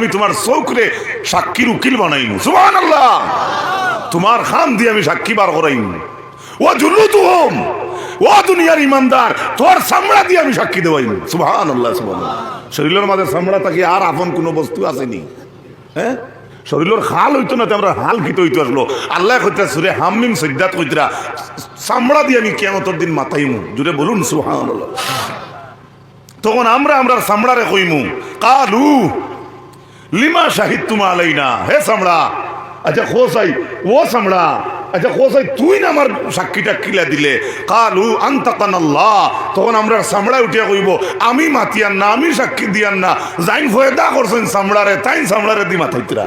আমি তোমার চৌকরে সাক্ষীর উকিল বানাইম। সুবাহ আল্লাহ তোমার খান দিয়ে আমি সাক্ষী বার করাইম। ও জুল্লু তু হোম ও দুনিয়ার ইমানদার, তোর চামড়া দিয়ে আমি সাক্ষী দেওয়াইম। সুবাহ আল্লাহ সুবাহ শরীরের মাঝে চামড়া থাকি আর আপন কোনো বস্তু আসেনি। হ্যাঁ? শরীরের হাল হইতো না আমরা হাল কিতে হইতো আসলো। আল্লাহ কইতা, সুরে হামিম সজ্জাত কইতরা, চামড়া দিয়ে আমি কেমতর দিন মাথাইম জুড়ে বলুন সুহান তখন আমরা আমরা চামড়ারে কইমু, কালু লিমা শাহিদ তুমা আলাইনা। হে চামড়া আচ্ছা খোসাই, ও চামড়া আচ্ছা খোসাই, তুই না আমার সাক্ষীটা কিলা দিলে? কালু আন্তাকান আল্লাহ তখন আমরা চামড়া উঠিয়া কইব, আমি মাতিয়ান না, আমি সাক্ষী দিয়ান না, যাইন ফয়দা করছেন চামড়ারে তাই চামড়ারে দি মাথাইতরা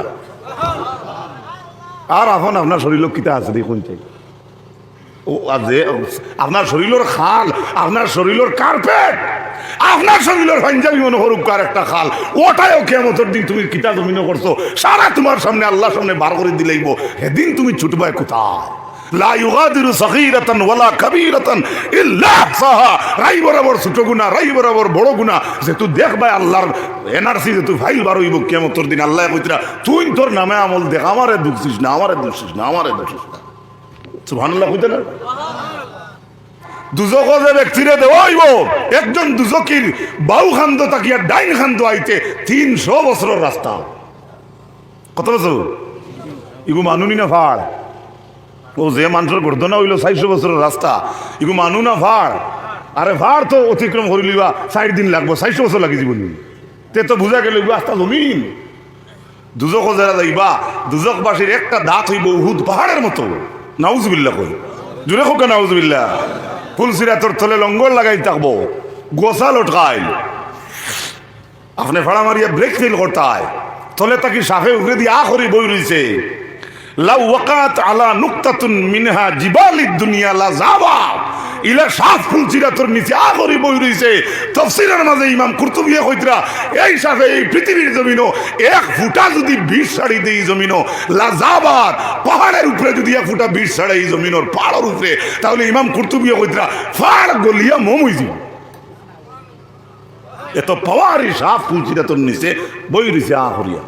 আর এখন আপনার শরীর কিতা আছে দেখুন চাই। আপনার শরীরের খাল, আপনার শরীরের কার্পেট আপনার শরীরের পাঞ্জাবি মনে করুক কার একটা খাল। ওটাও কেমতর দিন তুমি কিতা জমিন করছ। সারা তোমার সামনে, আল্লাহর সামনে বার করে দিলেইব সেদিন তুমি ছুটবাই কোথায়? লা রাই ছোট রাই বড় দেখবাই আল্লাহ তোর নামে আমল দেখ, আমারে দুঃখিস না, আমারে দোষিস না, আমারে দোষিস না। সুবহানাল্লাহ যে ডাইন হইল না ফাড় আরে ভাড় তো অতিক্রম করি লিবা চার দিন লাগবো, চারশো বছর লাগি জীবন। তে তো বুঝা গেল রাস্তা জমিন। দুজক যারা যাইবা, দুজকবাসীর একটা দাঁত হইব উহুদ পাহাড়ের মতো। নাউজবিল্লা কই। জুড়ে হোক নাউজবিল্লা ফুলসিরাতর তলে লঙ্গল লাগাই থাকব। গোসা লটকাইল আপনি ভাড়া মারিয়া ব্রেক ফেল করতায়। তলে তাকে সাফে উগরে দিয়ে আ করি বই রইছে। লাউ ওয়াকাত আলা নুক্তাতুন মিনহা জিবালিদ দুনিয়া লা জাবা ইলা সাফ ফুলসিরাতর নিচে আ করি বই রইছে। তফসিরের মাঝে ইমাম কুরতুবিয়া কইতরা এই সাথে এই পৃথিবীর জমিনও, এক ফুটা যদি বিষ ছাড়ি দেই জমিনও লাজাবার পাহাড়ের উপরে যদি এক ফুটা বিষ ছাড়ে এই জমিনের, পাহাড়ের উপরে, তাহলে ইমাম কুরতুবিয়া কইতরা ফাড় গলিয়া মোম হই যাব এত পাওয়ারই সাফ ফুলছিটা তোর নিচে বই রইছে আ করিয়া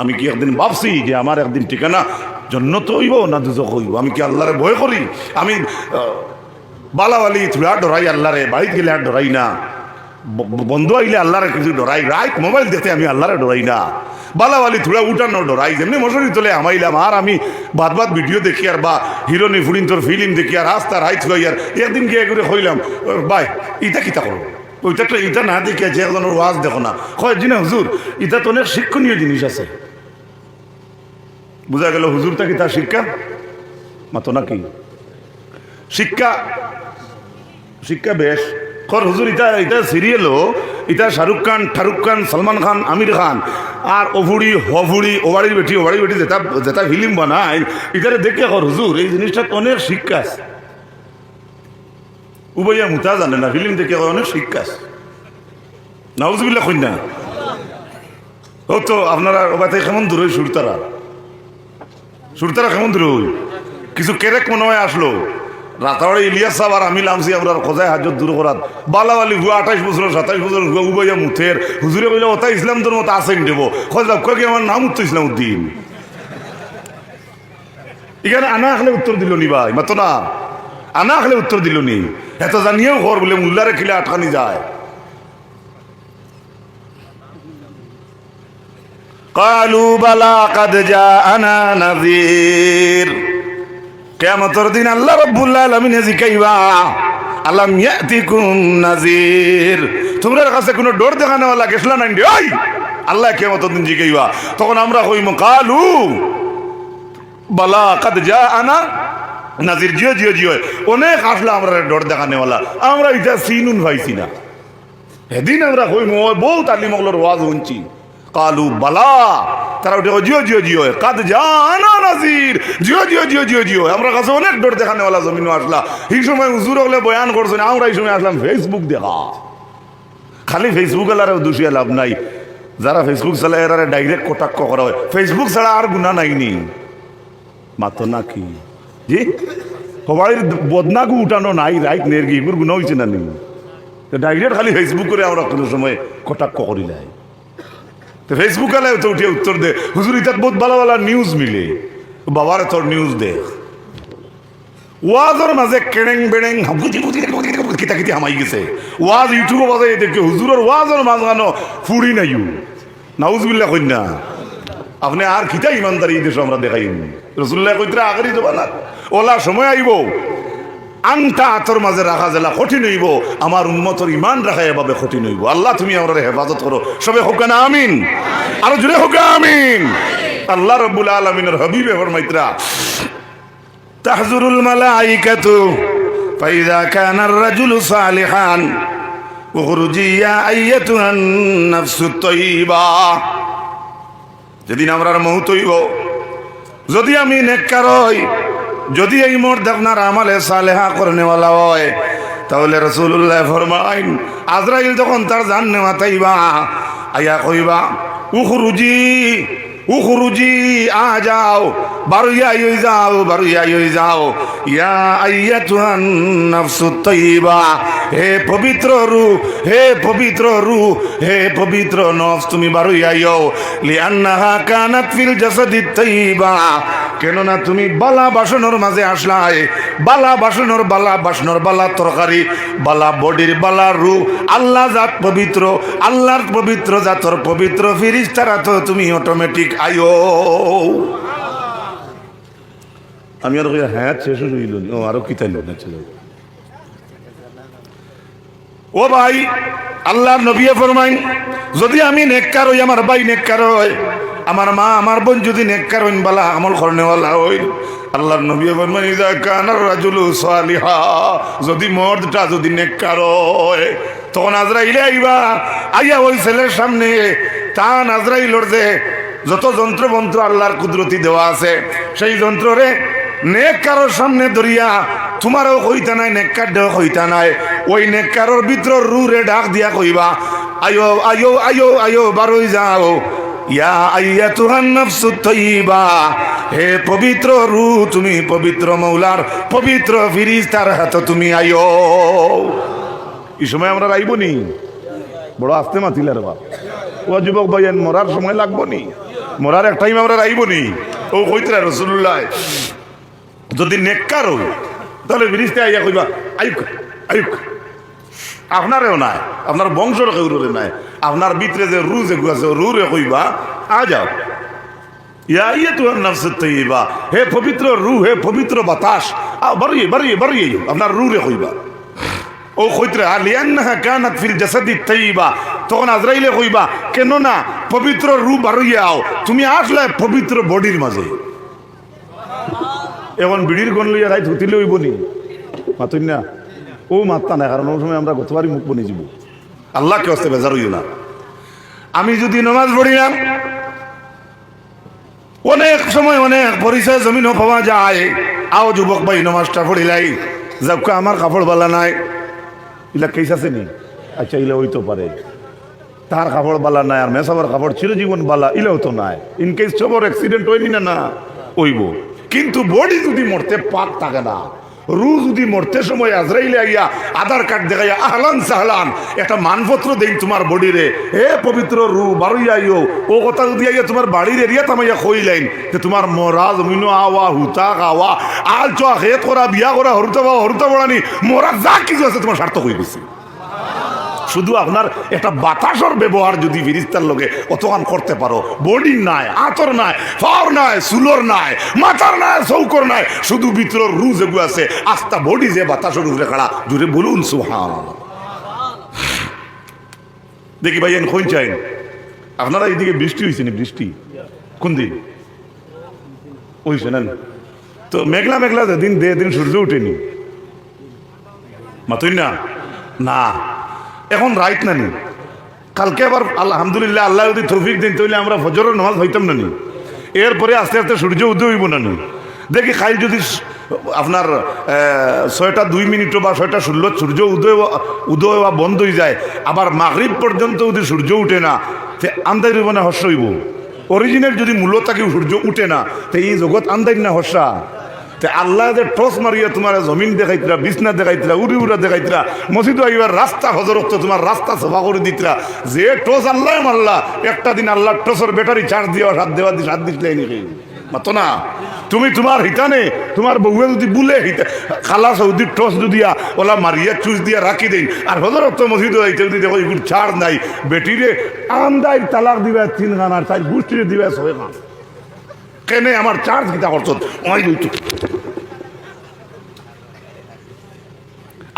আমি কি একদিন ভাবছি যে আমার একদিন ঠিকানা জন্য তো হইব না দুজক হইব? আমি কি আল্লাহরে ভয় করি? আমি বালাবালি থুড়া ডরাই আল্লাহরে, বাড়িতে গেলে আর ডরাই না। বন্ধু আইলে আল্লাহরে কিছু ডরাই রাইট মোবাইল দেখতে আমি আল্লাহরে ডরাই না। বালাবালি থুড়া উঠানো ডরাই, যেমনি মশারি তোলে আমাইলাম আর আমি বাদ বাদ ভিডিও দেখি আর বা হিরোনি ফুরিন তোর ফিল্ম দেখি আর রাস্তা রাইট থুয়াই আর, একদিন গিয়ে করে হইলাম। বাই, ইটা কিতা করো ওইটা ইটা না দেখিয়া যে একজনের ওয়াজ দেখো না। কয় জি হুজুর, ইটা তো অনেক শিক্ষণীয় জিনিস আছে। বোঝা গেল হুজুরটা কি তার শিক্ষা? মাতো নাকি। শিক্ষা শিক্ষা বেশ। কর হুজুর, ইটা এটা সিরিয়ালও ইটা শাহরুখ খান শাহরুখ খান, সলমান খান, আমির খান। আর অভুড়ি, হভুড়ি ওবাড়ির বেটি ওবাড়ির বেটি যেটা যেটা ফিল্ম বানায়, ইটারে দেখে কর হুজুর, এই জিনিসটা অনেক শিক্ষা আছে। উবইয়া মুতা জানে না, ফিল্ম দেখে অনেক শিক্ষা আছে। নাউজবিল্লা কন্যা ও তো আপনারা ওবাতে কেমন দূর হই সুরতারা? সুরতারা কেমন দূর হই? কিছু কেরেক মনে হয় আসলো। রাতাবাড়ি ইলিয়াস সাহেব আর আমি লামছি, আমরা খোঁজায় হাজত দূর করাত। বালাবালি হুয়া আঠাইশ বছর, সাতাইশ বছর হুয়া উবাইয়া মুথের। হুজুরে কইলে ওটা ইসলাম তোর মতো আসেন দেব? খোঁজা কি আমার নাম উত্তর ইসলাম উদ্দিন? এখানে আনা আখলে উত্তর দিল নি ভাই মাতো না। আনা হলে উত্তর দিল নি। এত জানিয়েও ঘর বলে মুল্লারে খেলে আটকানি যায়। কালু বালা কাদ যা আনা নাজির কেমতর দিন আল্লাহ রব্বুল্লাহ আলমিনে জিকাইবা, আলাম ইয়াতিকুম নাজির তোমরা কাছে কোনো ডোর দেখানো আল্লাহ গেছিলাম না? ওই! আল্লাহ কেমত দিন জিকাইবা। তখন আমরা কইম কালু বালা কাদ যা আনা নাজির জিও জিও জিও। অনেক আসলে আমরা ডর দেখানেওয়ালা। আমরা এটা সিনুন ভাইছি না। সেদিন আমরা কইম বউ তালিমগুলোর ওয়াজ শুনছি। কালু বালা। তারা কয়, জিও জিও জিও কাদ জানা নাজির। জিও জিও জিও জিও জিও। আমরা কাছে অনেক ডর দেখানেওয়ালা জমিন আসলা। এই সময় হুজুর হলে বয়ান করছেন আমরা এই সময় আসলাম ফেসবুক দেখা। খালি ফেসবুক এলারে দোষিয়া লাভ নাই। যারা ফেসবুক চালায় এরারে ডাইরেক্ট কটাক্ষ করা হয়। ফেসবুক ছাড়া আর গুণা নাইনি। মাতো নাকি? জি? সবাই বদনাগু উঠানো নাই রাইট নেরগি এগুলো গুণ হয়েছে না নি ডাইরেক্ট খালি ফেসবুক করে আমরা কোনো সময় কটাক্ষ করি নাই। ফেসবুক আলায় তো উঠিয়ে উত্তর দে, হুজুর, ইতাত বহুত ভালো ভালো নিউজ মিলে। বাবার তোর নিউজ দেখ ওয়াজর মাঝে কেড়েং বেড়েং কিতা কিতা হামাই গেছে। ওয়াজ ইউটিউবে বাজে দেখে হুজুরের ওয়াজর মাঝখানো ফুড়ি নাই নাউজবিল্লা না আপনি আর খিতা ইমানদারি এই দেশে আমরা দেখাই রসুল্লাহ কইতরা আগেরই জবানার ওলা সময় আইব। আংটা আতর মাঝে রাখা জেলা কঠিন হইব আমার উন্মতর ইমান রাখা এভাবে কঠিন হইব আল্লাহ, তুমি আমরা হেফাজত করো। সবে হোক না, আমিন। আরও জুড়ে হোক আমিন। আল্লাহ রব্বুল আলমিনের হবিবে ফরমাইতরা, তাহজুরুল মালাইকাতু ফাইদা কানার রাজুলু সালিহান উখরুজি ইয়া আইয়াতুহান নাফসুত তাইয়্যিবা যেদিন আমরার মৌত হইব, যদি আমি নেককার হই যদি এই মুহূর্তে আপনার আমালে সালেহা করে নেওয়ালা হয়, তাহলে রসুল্লাহ ফরমাইন, আজরাইল যখন তার জান নেওয়া তাইবা, আয়া কইবা, উখরুজি উখরুজি আ যাও বারুইয়া ইয়ে যাও, বারুইয়া ইয়ে যাও। ইয়া আইয়া তুহান নাফসুত তাইবা হে পবিত্র রু হে পবিত্র রু হে পবিত্র নফস, তুমি বারুইয়া ইয়ো। লিআন্নাহা কানাত ফিল জাসাদিত তাইবা কেননা তুমি বালা বাসনের মাঝে আসলাই। বালা বাসনের বালা বাসনের বালা তরকারি, বালা বডির বালা রু আল্লাহ জাত পবিত্র, আল্লাহর পবিত্র জাতর পবিত্র ফিরিস তারা তো তুমি অটোমেটিক আয়ো। আমি আর হ্যাঁ শেষ হইল ও, আরও কি তাইল? না ছিল ও ভাই আল্লাহর নবী ফরমাইন, যদি আমি নেককার হই, আমার ভাই নেককার হয়, আমার মা, আমার বোন যদি নেককার হইন, বালা আমল করনেওয়ালা হই আল্লাহর নবী ফরমাইন, ইদা কানার রাজুলু সালিহা যদি মর্দটা যদি নেককার হয়, তখন আজরাইলে আইবা। আইয়া ওই ছেলের সামনে টান আজরাইলর দে যত যন্ত্র মন্ত্র আল্লাহর কুদরতি দেওয়া আছে, সেই যন্ত্ররে নেককারোর সামনে ধরিয়া তোমারও কইতা নাই নেককার দেও কইতা নাই। ওই নেককারোর ভিতর রুরে ডাক দিয়া কইবা, আয়ো আয়ো আয়ো আয়ো, বারোই যাও। ইয়া আইয়া তুহান নফসু তৈবা হে পবিত্র রু, তুমি পবিত্র মৌলার পবিত্র ফিরিস্তার হাত তুমি আয়ো। এই সময় আমরা রাইব নি? বড় আস্তে মাতিলার বাপ। ও যুবক ভাইয়েন মরার সময় লাগবো নি? মরার এক টাইম আমরা রাইব নি? ও কইতরা রসুল্লাহ যদি নেককার হই তাহলে বিরিশতে আইয়া কইবা আয়ুক আয়ুক আপনারেও নাই, আপনার বংশর কেউরে নাই, আপনার ভিতরে যে রু যে আছে, রুরে কইবা, আ যাও। ইয়া হে পবিত্র রু, হে বাতাস ফিল কেন না পবিত্র রু বাড়িয়ে আও, তুমি আসলে পবিত্র বডির মাঝে। এখন বিড়ির গন লইয়া রাইত হুতিলে হইব বনি। মাতুন না? ও মাত্তা নাই কারণ ওই সময় আমরা গতবারই মুখ বনে যাব। আল্লাহকে হস্তে বেজার হইও না? আমি যদি নমাজ পড়ি না, অনেক সময় অনেক পরিচয় জমিনও পাওয়া যায়। আও যুবক ভাই নমাজটা পড়িলাই যাক আমার কাপড় বালা নাই। ইলা কেস আছে নি? আচ্ছা ইলা হইতে পারে। তার কাপড় বালা নাই, আর মেসাবার কাপড় চিরজীবন বালা, ইলেও তো নাই। ইন কেস সবর অ্যাক্সিডেন্ট হয়নি না না, হইব। কিন্তু বডি যদি মরতে পাক থাকে না রু যদি মরতে সময় আজরাইলে আইয়া আধার কার্ড দেখাইয়া, আহলান সাহলান, একটা মানপত্র দেই তোমার বডিরে। হে পবিত্র রু বারুইয়া আইও। ও কথা যদি আইয়া তোমার বাড়ির এরিয়া তামাইয়া কইলেন যে তোমার মরা জমিনো আওয়া, হুতা খাওয়া, আল চোয়া খেত করা, বিয়া করা, হরুতা বাবা হরুতা বড়ানি মরা যা কিছু আছে তোমার স্বার্থ হয়ে গেছে। শুধু আপনার একটা বাতাসর ব্যবহার যদি ফিরিস্তার লগে অতখান করতে পারো বডি নাই, আতর নাই ফার নাই, সুলর নাই, মাথার নাই, চৌকর নাই, শুধু ভিতর রু যেগু আছে, আস্তা বডি যে বাতাসর উপরে খাড়া জুড়ে বলুন সুহান দেখি ভাই, এন কোন চাইন। আপনারা এইদিকে বৃষ্টি হয়েছে নি, বৃষ্টি? কোন দিন? হয়েছে না তো মেঘলা মেঘলা দিন দে দিন সূর্য উঠেনি। মাতুই না? না। এখন রাইট না নি কালকে আবার আলহামদুলিল্লাহ, আল্লাহ যদি তৌফিক দিন, তাহলে আমরা ফজরের নামাজ হইতাম না নি এরপরে আস্তে আস্তে সূর্য উদয় হইব না নি দেখি খাই যদি আপনার ছয়টা দুই মিনিটও বা ছয়টা ষোলো সূর্য উদয় উদয় বা বন্ধ হয়ে যায়, আবার মাগরিব পর্যন্ত যদি সূর্য উঠে না, তে আন্দাই রইব না, হর্ষ হইব। অরিজিনাল যদি মূল্য থাকে, সূর্য উঠে না, তো এই জগৎ আন্দাই না, হর্ষা। আল্লাহ যে তোমার জমিন দেখাইতরা বিছনা তোমার যে আল্লাহ একটা দিন আল্লাহ না। তুমি তোমার হিতানে তোমার বউয়ে যদি বুলে খালা সৌদির টস দিয়া, ওলা মারিয়া চুজ দিয়া রাখি দেন আর হজরত মসজিদ যদি দেখো ছাড় নাই। বেটিরে আন্দাই তালাক দিবা তিন খান আর তাই গোষ্ঠীরে দিবা ছয় খান কেনে আমার চার্জ কিতা করছত? ওই দুইটো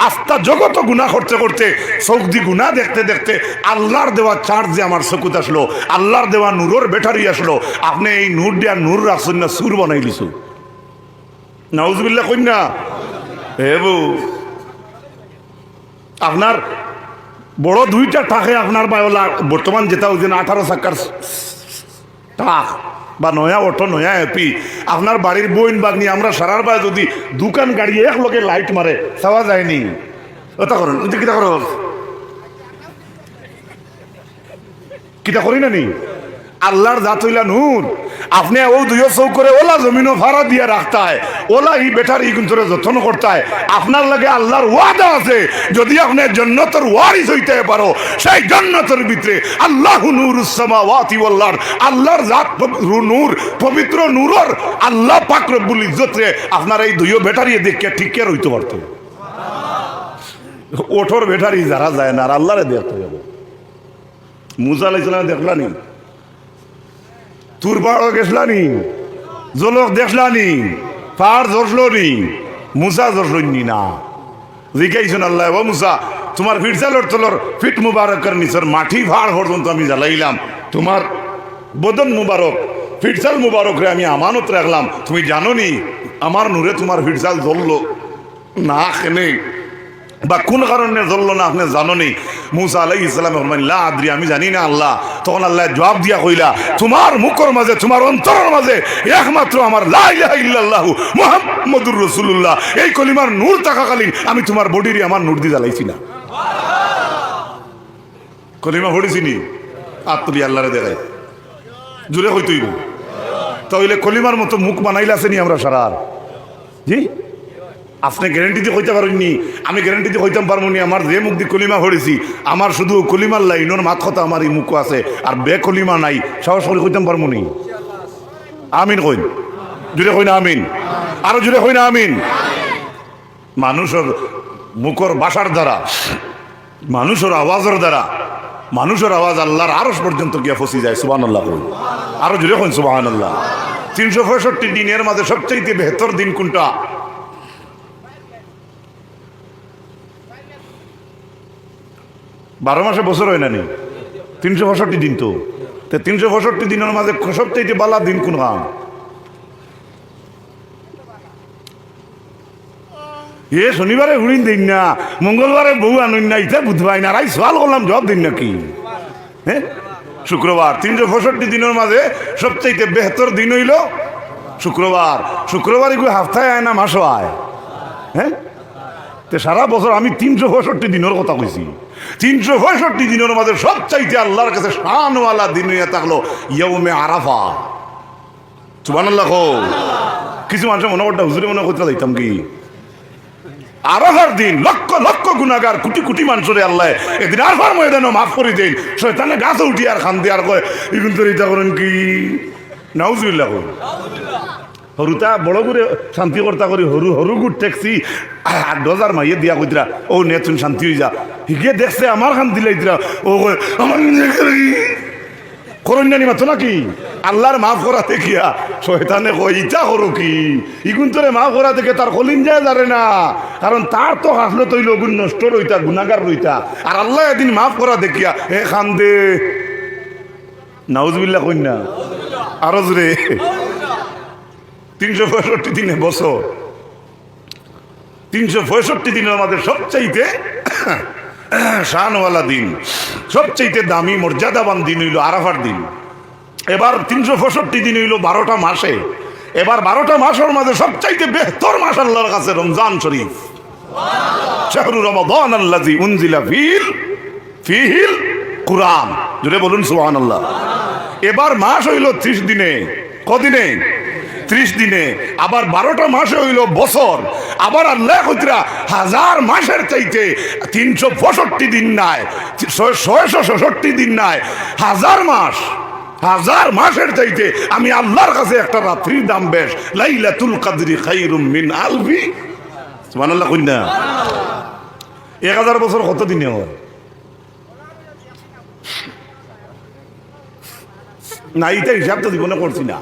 আস্তা জগত গুণা করতে করতে চৌকদি গুণা দেখতে দেখতে আল্লাহর দেওয়া চার্জ যে আমার চকুত আসলো, আল্লাহর দেওয়া নূরের ব্যাটারি আসলো, আপনি এই নূর দিয়া নূর রাখছেন না সুর বানাই দিছো নাউজবিল্লা কন্যা বউ, আপনার বড় দুইটা টাকে আপনার বায়োলা, বর্তমান যেটা ওই দিন আঠারো চাকার টাক। বা নয়া অটো, নয়া এপি। আপনার বাড়ির বইন বাগনি, আমরা সারার বা যদি দোকান গাড়ি এক লোকে লাইট মারে, চাওয়া যায়নি। ওটা করেন ওই কিতা করো কিতা করি না নি? আল্লাহর জাত হইলা নূর। আপনি ও দুইও চৌ করে ওলা জমিনও ভাড়া দিয়ে রাখতে হয় ওলা ই বেটার ই কিন্তু যত্ন করতে হয় আপনার লাগে আল্লাহর ওয়াদা আছে। যদি আপনি জন্নতর ওয়ারিস হইতে পারো সেই জন্নতর ভিতরে আল্লাহ নূর সামাওয়াতি ওয়াল্লাহর আল্লাহর জাত নূর পবিত্র নূরর আল্লাহ পাক রব্বুল ইজ্জতে আপনার এই দুইও বেটারি দেখে ঠিক রইতে পারতো ওঠর বেটারি যারা যায় না আর আল্লাহরে দেখতে যাব মুসা আলাইসালাম দেখলানি? তুর পাহাড় গেছলানি, জলক দেখলানি পাহাড় ধরলো নি মুসা ধরলনি না জিজ্ঞাইছেন আল্লাহ ও মুসা তোমার ফিরসালর তলর ফিট মুবারকের নিচর মাটি ভাড় পর্যন্ত আমি জ্বালাইলাম। তোমার বদন মুবারক ফিরসাল মুবারক রে আমি আমানত রাখলাম তুমি জানো নি আমার নূরে তোমার ফিরসাল ধরলো না খেনে বা কোন কারণে জ্বললো না আপনি জাননি। মুসা আলাই ইসলাম লা আদ্রি, আমি জানি না আল্লাহ। তখন আল্লাহ জবাব দিয়া কইলা তোমার মুখর মাঝে, তোমার অন্তরের মাঝে একমাত্র আমার লা ইলাহা ইল্লাল্লাহু মুহাম্মাদুর রাসূলুল্লাহ। এই কলিমার নূর থাকাকালীন আমি তোমার বডিরই আমার নূর দিয়ে জ্বালাইছি না। কলিমা পড়েছি নি আত্মবি আল্লাহরে দেখাই জুড়ে হইতইব। তাহলে কলিমার মতো মুখ বানাইলাছে নি আমরা সারা জি? আপনি গ্যারেন্টি দিয়ে কইতে পারেননি। আমি গ্যারেন্টি দিয়ে কইতাম পারব নি। আমার যে মুখ দিয়ে কলিমা হরেছি আমার শুধু কলিমার লাইনোর মাত কথা আমার এই মুখ আছে, আর বে কলিমা নাই। সাহস করে কইতাম পারব নি। আমিন কইন। জুড়ে কই না আমিন। আরও জুড়ে কই না আমিন। মানুষের মুখর বাসার দ্বারা, মানুষের আওয়াজের দ্বারা, মানুষের আওয়াজ আল্লাহর আরস পর্যন্ত গিয়া ফসি যায় সুবান আল্লাহ আরও জুড়ে কইন সুবাহান আল্লাহ তিনশো পঁয়ষট্টি দিনের মাঝে সবচেয়ে বেহতর দিন কোনটা? বারো মাসে বছর হয় না নি? তিনশো পঁয়ষট্টি দিন তো। তিনশো পঁয়ষট্টি দিনের মাঝে সবচেয়ে বালা দিন কোন কাম এ শনিবারে ঘুরিন দিন না, মঙ্গলবারে বউ আনুন না ইটা বুধবার না, রাই সওয়াল করলাম জব দিন নাকি? হ্যাঁ? শুক্রবার, তিনশো পঁয়ষট্টি দিনের মাঝে সবচেয়ে বেহতর দিন হইল শুক্রবার। শুক্রবার হাফতায় আয় না মাসও আয়? হ্যাঁ? তে সারা বছর আমি তিনশো পঁয়ষট্টি দিনের কথা কইছি। তিনশো পঁয়ষট্টি দিনের মধ্যে সবচাইতে আল্লাহর কাছে শানওয়ালা দিন হইয়া থাকল ইয়ৌমে আরাফা। সুবান আল্লাহ কিছু মানুষের মনে করতে হুজুরে মনে করতে যাইতাম কি? আরাফার দিন লক্ষ লক্ষ গুণাগার কোটি কোটি মানুষরে আল্লাহ এদিন আরফার ময়দানও মাফ করে দেন শয়তানে গাছে উঠি আর খান দিয়ে আর কয় ইগুন তোর ইটা করেন কি? নাউজুবিল্লাহ হরুতা বড় করে শান্তি কর্তা করি হরু হরু গুট ট্যাক্সি আট হাজার মাইয়ে দিয়া কইতরা ও নে তুমি শান্তি হয়ে যা। হিগে দেখছে আমার শান্তি লাইতরা ও আমার করুন জানি মাত্র নাকি? আল্লাহর মাফ করা দেখিয়া শয়তানে কই ইটা করো কি? ইগুন তোরে মাফ করা দেখে তার কলিন যায় যারে না। কারণ তার তো হাসলে তৈল গুণ নষ্ট রইতা গুণাগার রইতা আর আল্লাহ এদিন মাফ করা দেখিয়া হে খান দে নাউজবিল্লা কন্যা। আরও জোরে তিনশো পঁয়ষট্টি দিনে বছর। তিনশো পঁয়ষট্টি দিনের আমাদের সবচাইতে শানওয়ালা দিন, সবচাইতে দামি, মর্যাদাবান দিন হইল আরাফার দিন। এবার তিনশো পঁয়ষট্টি দিন হইল বারোটা মাসে। এবার বারোটা মাসের মাঝে সবচাইতে বেহতর মাস আল্লাহর কাছে, রমজান শরীফ। শাহরু রমাদান আল্লাজি উনজিলা ফিল, ফিহিল কুরআন। জুড়ে বলুন সুবহানাল্লাহ। এবার মাস হইল ত্রিশ দিনে। কদিনে? ত্রিশ দিনে, আবার বারোটা মাসে হইল বছর, আবার আল্লাহ কইতরা হাজার মাসের চাইতে তিনশো পঁয়ষট্টি দিন নাই ছয়শো ষষট্টি দিন নাই, হাজার মাস, হাজার মাসের চাইতে আমি আল্লাহর কাছে একটা রাত্রির দাম বেশ, লাইলাতুল কাদরি খাইরুম মিন আলফি। সুবহানাল্লাহ, কইনা এক হাজার বছর কত দিনে হয়? না এইটা হিসাব তো জীবনে করছি না।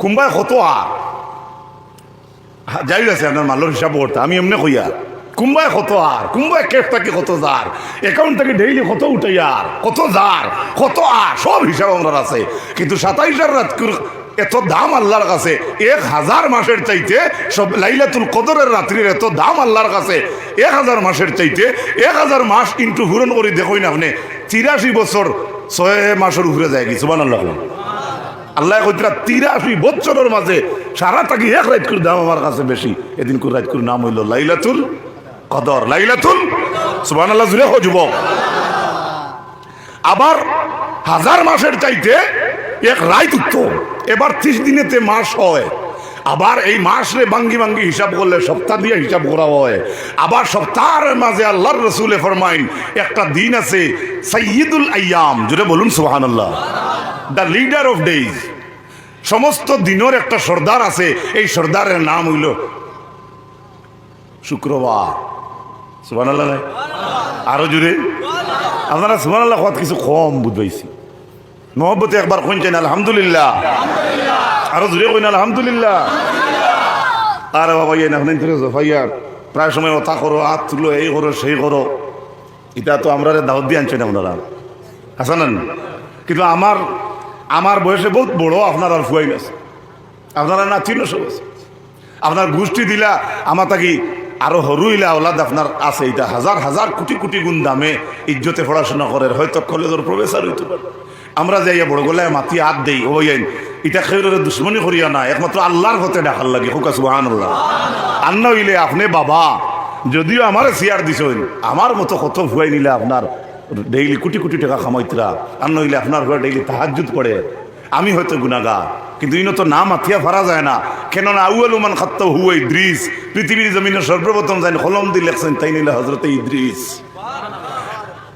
কুম্বায় কত আর যাই আছে আপনার মালের হিসাব করতে আমি এমনি কইয়া। কুম্বায় কত আর কুম্বায় কেস থাকে কত যার অ্যাকাউন্ট থেকে ডেইলি কত উঠে আর কত যার কত আর সব হিসাব আমার আছে। কিন্তু সাতাইশার রাত এত দাম আল্লাহর কাছে, এক হাজার মাসের চাইতে সব লাইলাতুল কদরের রাত্রির এত দাম আল্লাহর কাছে, এক হাজার মাসের চাইতে এক হাজার মাস ইন্টু পূরণ করে দেখোই না আপনি। তিরাশি বছর ছয় মাসের উপরে যায় কিছু আল্লাহ আল্লাহ কইতরা তিরাশি বছরের মাঝে সারা তাকে এক রাইট করে দাম আমার কাছে বেশি। এদিন করে রাইট করে নাম হইল লাইলাতুল কদর। লাইলাতুল সুবান আল্লাহ জুড়ে হো যুবক। আবার হাজার মাসের চাইতে এক রাইত উত্তম। এবার ত্রিশ দিনেতে মাস হয়। আবার এই মাস রে বাঙ্গি বাঙ্গি হিসাব করলে সপ্তাহ দিয়ে হিসাব করা হয়। আবার সপ্তাহের মাঝে আল্লাহর রসুলে ফরমাইন, একটা দিন আছে সৈয়দুল আয়াম জুড়ে বলুন সুহান আল্লাহ দ্য লিডার অফ ডেইজ। সমস্ত দিনের একটা সর্দার আছে, এই সর্দারের নাম হইল শুক্রবার। সুবান আল্লাহ? আরও জুড়ে আপনারা সুবান আল্লাহ কিছু কম বুঝবাইছি মহব্বতে একবার কইছেন আলহামদুলিল্লাহ। আরও জুড়ে কইন, আলহামদুলিল্লাহ। আরে বাবা ইয়ে না জফাইয়ার প্রায় সময় ওটা করো, হাত তুলো, এই করো, সেই করো। এটা তো আমরা দাওয়াত দিয়ে আনছেন আপনারা হাসানান কিন্তু আমার আমার বয়সে বহুত বড়, আপনার আর ফুয়াইন গেছে আপনারা না চিনো সব আপনার গোষ্ঠী দিলা, আমার তাকি আরও হরুইলা ওলাদ আপনার আছে। এটা হাজার হাজার কোটি কোটি গুণ দামে ইজ্জতে পড়াশোনা করে। হয়তো কলেজের প্রফেসর হইতে পারে। আমরা যাইয়া বড় গলায় মাতি হাত দেই, ও আইন এটা খেয়ে দুশ্মনী করিয়া না একমাত্র আল্লাহর হতে ডাকার লাগে, হুকা সুহান আল্লাহ আন্ন হইলে আপনি বাবা, যদিও আমার চেয়ার দিছেন, আমার মতো কত ভুয়াই নিলে আপনার ডেইলি কোটি কোটি টাকা খামাইতরা আর নইলে আপনার ঘরে ডেইলি তাহাজুত পড়ে, আমি হয়তো গুণাগা কিন্তু ইনো তো নাম আথিয়া ফারা যায় না। কেননা আউয়াল উমান খাত্ত হুয়া ইদ্রিস, পৃথিবীর জমিনে সর্বপ্রথম কলম দিয়ে লেখছেন, তাই নিলে হজরতে ইদ্রিস।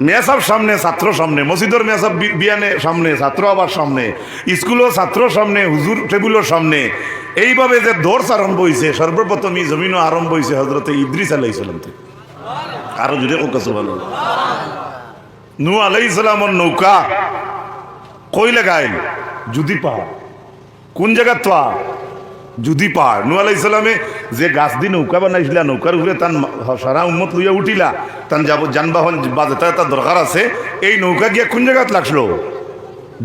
মেয়াসাব সামনে, ছাত্র সামনে, মসজিদের মেয়াসাব বিয়ানে সামনে, ছাত্র আবার সামনে, স্কুলও ছাত্র সামনে, হুজুর টেবিলের সামনে। এইভাবে যে দর্শ আরম্ভ হয়েছে সর্বপ্রথম এই জমিনও আরম্ভ হয়েছে হজরতে ইদ্রিস আলাইসালাম থেকে। আরও জুড়ে কাছে ভালো নু আলাইসালামর নৌকা কই লাগাইল? যদি পাহাড়। কোন জায়গার তো জুদি পাহাড় নু আলাই ইসলামে যে গাছ দিয়ে নৌকা বানাইছিলা নৌকার উপরে তান সারা উন্মত লইয়া উঠিলা, তান যাব যানবাহন বা যাতায়াতের দরকার আছে, এই নৌকা গিয়া কোন জায়গাত লাগল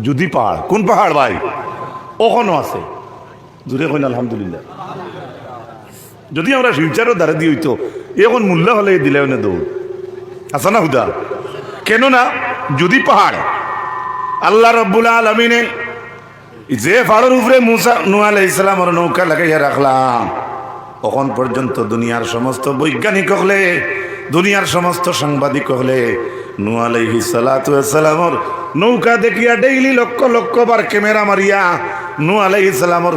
জুদি পাহাড় কোন পাহাড় ভাই? ওখানো আছে। জুড়ে কইন, আলহামদুলিল্লাহ। যদি আমরা ফিউচারও দ্বারা দিয়ে হইতো, এখন মূল্য হলে দিলে না দৌড়। আছে না হুদা? কেননা, যদি পাহাড় আল্লাহ রব্বুল আলমিনে যে পাহাড়ের উপরে মুসা নু আলাই ইসলামের নৌকা লাগাইয়া রাখলাম তখন পর্যন্ত দুনিয়ার সমস্ত বৈজ্ঞানিক হলে, দুনিয়ার সমস্ত সাংবাদিক হলে নৌকা দেখিয়া ডেইলি বার ক্যামেরা মারিয়া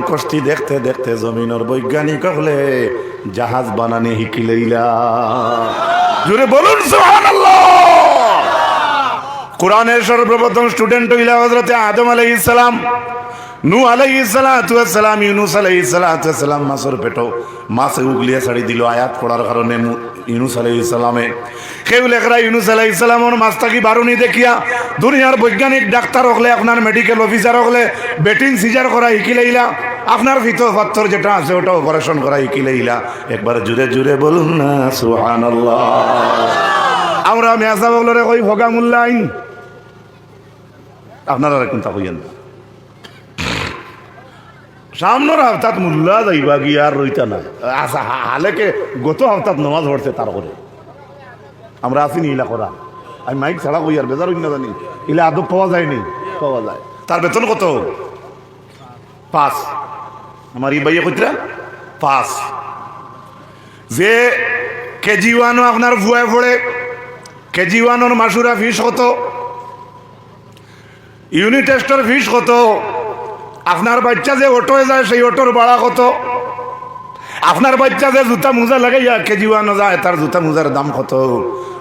কষ্টি দেখতে দেখতে বৈজ্ঞানিক জাহাজ জুড়ে বলুন কোরআনের সর্বপ্রথম স্টুডেন্ট হইলা হজরতে আদম আলাই ইসলাম নু মাছে আয়াত পড়ার কারণে মু- ইউনুস আলাই ইসলামে কেউ লেখরা ইউনুস আলাই ইসলামর মাছটাকি বারুনি দেখিয়া বৈজ্ঞানিক ডাক্তার হলে আপনার মেডিকেল অফিসার হলে বেটিং সিজার করা শিখিলেইলা আপনার ভিতর পাথর যেটা আছে ওটা অপারেশন করা শিখিলেইলা একবার জুড়ে জুড়ে বলুন না, সুবহানাল্লাহ। আমরা মেয়াজা বগলরে কই ভগা মূল্যায়ন আপনারা কোনটা কইয়েন? না সামনের হপ্তাত মূল্যা যাইবা গিয়া আর রইতা না। আচ্ছা হালেকে গত হপ্তাত নমাজ পড়ছে তার করে আমরা আছি নি ইলা করা আমি মাইক ছাড়া কই আর বেজার না জানি। ইলা আদব পাওয়া যায়নি পাওয়া যায়। তার বেতন কত? পাঁচ। আমার ই বাইয়ে কইতরা? পাঁচ। যে কেজি ওয়ানও আপনার ভুয়ায় পড়ে কেজি ওয়ানোর মাসুরা ফিস কত? ইউনিট টেস্টের ফিস কত? আপনার বাচ্চা যে অটো যায়, সেই অটোর ভাড়া কত? আপনার বাচ্চা যে জুতা মোজা লাগাইয়া কেজি ওয়ানো যায় তার জুতা মোজার দাম কত?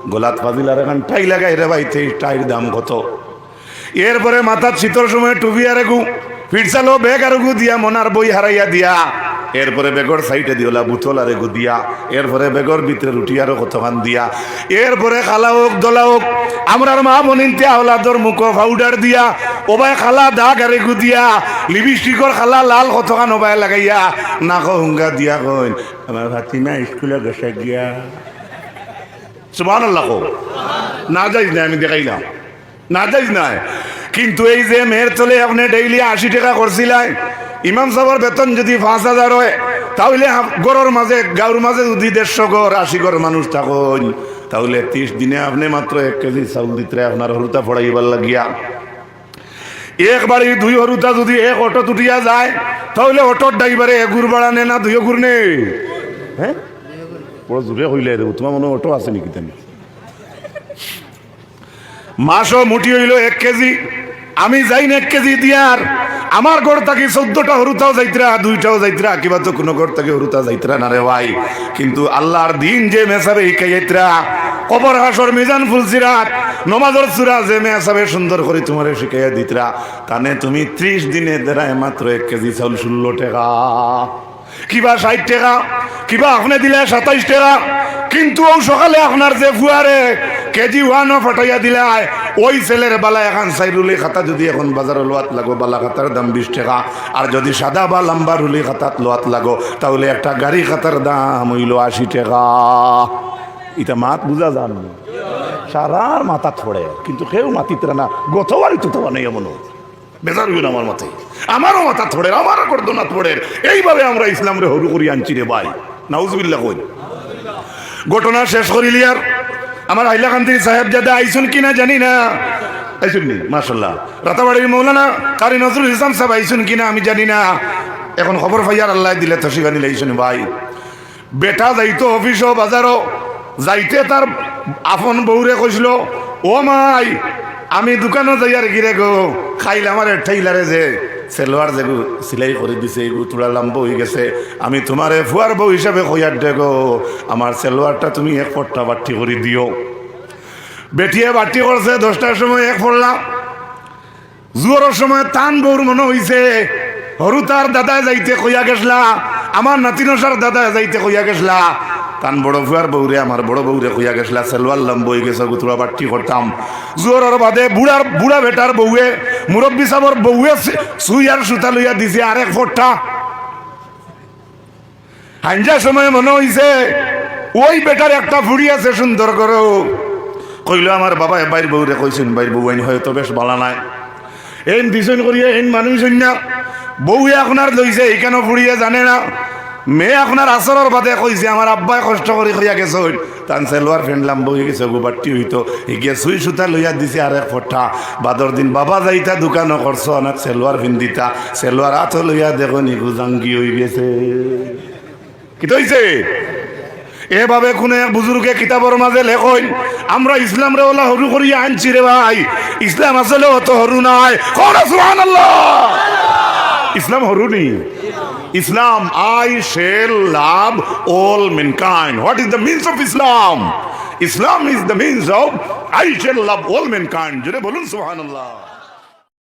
গোলাত ফাজিলার এখন টাই লাগাই রে ভাইতে টাইর দাম কত? এরপরে মাথার শীতর সময় টুবি আর গু ফিরসালো বেগ আর গু দিয়া মনার বই হারাইয়া দিয়া। এরপরে বেগর সাইডে দিওলা বুতল আর গু দিয়া। এরপরে বেগর ভিতরে রুটি আরও কতখান দিয়া। এরপরে খালা হোক, দোলা হোক, আমরার মা বনিনতে আওলাদর মুখ পাউডার দিয়া। ওবাই খালা দাগ আর গু দিয়া। লিপস্টিকর খালা লাল কতখান ওবাই লাগাইয়া। নাক হুঙ্গা দিয়া কইন আমার ভাতিমা স্কুলে গেছে গিয়া। সুমান আল্লাহ না যাইস না আমি দেখাই না না যাইস না কিন্তু এই যে মেয়ের তলে আপনি ডেইলি আশি টাকা করছিলেন ইমাম সাহেবের বেতন যদি পাঁচ হাজার হয়, তাহলে গড়ের মাঝে গাঁর মাঝে যদি দেড়শো গড়, আশি গড় মানুষ থাকুন, তাহলে ত্রিশ দিনে আপনি মাত্র এক কেজি চাউল দিতে আপনার হরুতা ফড়াইবার লাগিয়া। এক বাড়ি দুই হরুতা যদি এক অটো তুটিয়া যায়, তাহলে অটোর ড্রাইভারে এগুর বাড়া নে না দুই এগুর নে? হ্যাঁ বড় জোরে হইলে রে তোমার মনে অটো আছে নাকি তেমনি মাসও মুঠি হইল এক কেজি, আমি যাই না এক কেজি দিয়ার আমার ঘর থাকি চোদ্দটা হরুতাও যাইতরা, দুইটাও যাইতরা, কিবা তো কোনো ঘর থাকি হরুতা যাইতরা না রে ভাই। কিন্তু আল্লাহর দিন যে মেসাবে শিখাইতরা কবর হাসর মিজান ফুলসিরাত, নমাজর সুরা যে মেসাবে সুন্দর করে তোমার শিখাইয়া দিতরা, তানে তুমি ত্রিশ দিনে দেরায় মাত্র এক কেজি চাউল ষোলো টাকা। কিবা ষাট টাকা, কিবা আপনি দিলে সাতাইশ টাকা। কিন্তু ও সকালে আপনার যে ফুয়ারে কেজি ওয়ানও ফাটাইয়া দিলে ওই ছেলের বালা এখন সাইরুলি খাতা যদি এখন বাজারে লোয়াত লাগো, বালা খাতার দাম বিশ টাকা। আর যদি সাদা বা লম্বা রুলি খাতাত লোয়াত লাগো, তাহলে একটা গাড়ি খাতার দাম হইল আশি টাকা। এটা মাত বুঝা যান সারার মাথা থোড়ে কিন্তু কেউ মাতিতরা না গতবারই তো তোমার নেই এমন বেজার হইল আমার মাথায়। আমারও মাথা থোড়ে আমারও করদোনা থোড়ে এইভাবে আমরা ইসলাম রে হরু করি আনছি রে ভাই। নাউজবিল্লা কই ঘটনা শেষ করিলি আর আমার হাইলাকান্দির সাহেব যাদা আইসুন কিনা জানি না। আইসুন নি মাসাল্লাহ রাতাবাড়ির মৌলানা কারি নজরুল ইসলাম সাহেব আইসুন কিনা আমি জানি না। এখন খবর পাইয়ার আল্লাহ দিলে তসিবানি লাইসুন ভাই। বেটা যাইতো অফিসও, বাজারও। যাইতে তার আপন বউরে কইছিল ও মাই আমি দোকানও যাইয়ার গিরে গো, খাইলে আমার ঠেইলারে যে সেলোয়ার যে সিলাই করে দিছে এগু তোলা লাম্ব হয়ে গেছে। আমি তোমারে ফুয়ার বউ হিসাবে কইয়ার গো আমার সেলোয়ারটা তুমি এক পট্টা বাটি করে দিও বেটিয়ে বাটি করছে দশটার সময় এক পড়লাম জুয়ারের সময় টান বউর মনে হইছে হরু তার দাদা যাইতে কইয়া গেছলা আমার নাতিনসার দাদা যাইতে কইয়া গেছলা। তান বড় ভুয়ার বউরে আমার বড় বউরে কইয়া গেছলা সেলওয়ার লম্বই গেছে গুতুরা বাট্টি করতাম। জোরের বাদে বুড়ার বুড়া বেটার বউয়ে মুরব্বী সাবর বউয়ে সুই আর সুতা লইয়া দিছে আরেক ফোটটা হাঞ্জা সময় মনে হইছে ওই বেটার একটা ফুড়ি আছে সুন্দর করো কইল আমার বাবা বাইর বউরে কইছেন বাইর বউ আইন হয়তো বেশ বালা নাই। এন দিছেন করিয়া এন মানুষ না বউয়ে আপনার লইছে এইখানে ফুড়িয়ে জানে না। মেয়ে আপনার আসরের বাদে কইছে আমার আব্বাই কষ্ট করে কইয়া গেছে তান সেলোয়ার ফেনলাম বই গেছে গুবারটি হইতো। এগিয়ে সুই সুতা লইয়া দিছে আর এক ফটা। বাদর দিন বাবা যাইতা, দোকানও করছ, অনেক সেলোয়ার ফিন্দিতা সেলোয়ার আত লইয়া দেখো নিগু জাঙ্গি হয়ে গেছে। কি হইছে এভাবে কোন এক বুজুর্গে কিতাবর মাঝে লেখন আমরা ইসলাম রে ওলা হরু করিয়া আনছি রে ভাই। ইসলাম আসলে অত হরু নাই। করা সুবহানাল্লাহ! ইসলাম হরুনি। Islam I shall love all mankind what is the means of Islam Islam is the means of I shall love all mankind জোরে বলুন, সুবহানাল্লাহ।